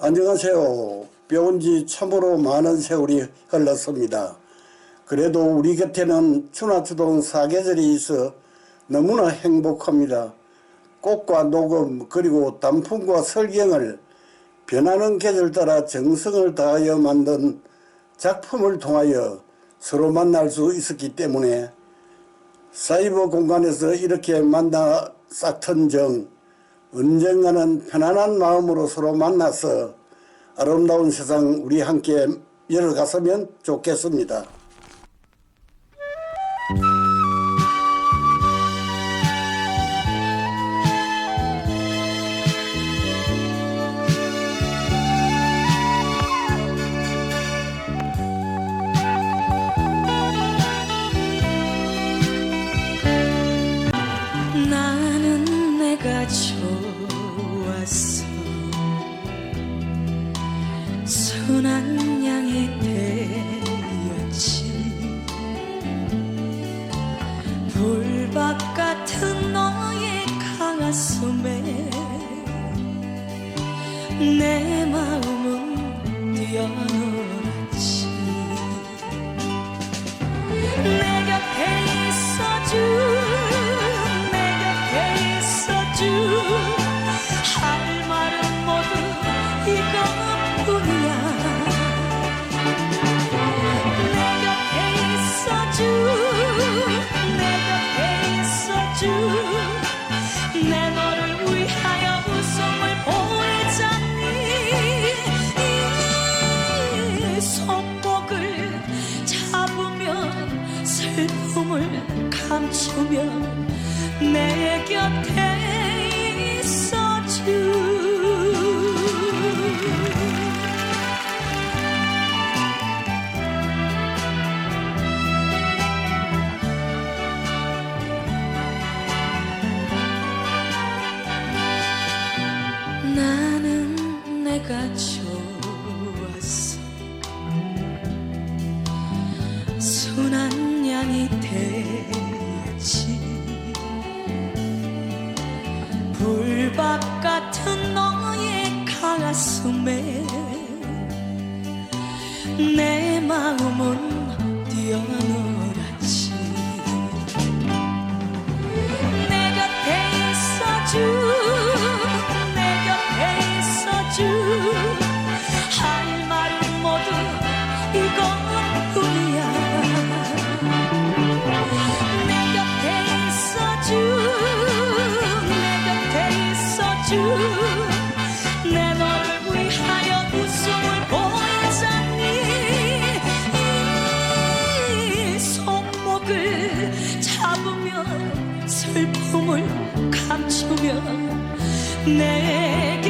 안녕하세요. 배운 지 참으로 많은 세월이 흘렀습니다. 그래도 우리 곁에는 추나추동 사계절이 있어 너무나 행복합니다. 꽃과 녹음 그리고 단풍과 설경을 변하는 계절 따라 정성을 다하여 만든 작품을 통하여 서로 만날 수 있었기 때문에 사이버 공간에서 이렇게 만나 싹튼 정 언젠가는 편안한 마음으로 서로 만나서 아름다운 세상 우리 함께 열어갔으면 좋겠습니다. 나는 내가 순한 양이 되었지. 불밭 같은 너의 가슴에 내 마음은 뛰어놀았 감추면 내 곁에 있어주. 나는 같은 너의 가슴에 내 마음은 뛰어놀 슬픔을 감추면 내